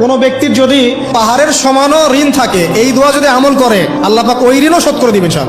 কোনো ব্যক্তির যদি পাহাড়ের সমানও ঋণ থাকে, এই দোয়া যদি আমল করে, আল্লাহ ওই ঋণও শোধ করে দিবে সব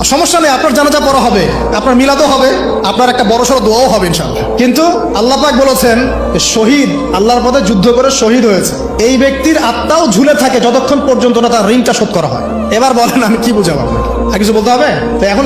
সমস্যা নেই, আপনার জানাজা পড়া হবে, আপনার মিলাদও হবে, আপনার একটা বড় সড়ো দোয়াও হবে ইনশাল্লাহ কিন্তু আল্লাহ পাক বলেছেন শহীদ, আল্লাহর পথে যুদ্ধ করে শহীদ হয়েছে। এই ব্যক্তির আত্মাও ঝুলে থাকে যতক্ষণ পর্যন্ত না তার ঋণটা শোধ করা হয়। এবার বলেন আমি কি বুঝাবো আপনাকে? আর কিছু বলতে হবে? তো এখন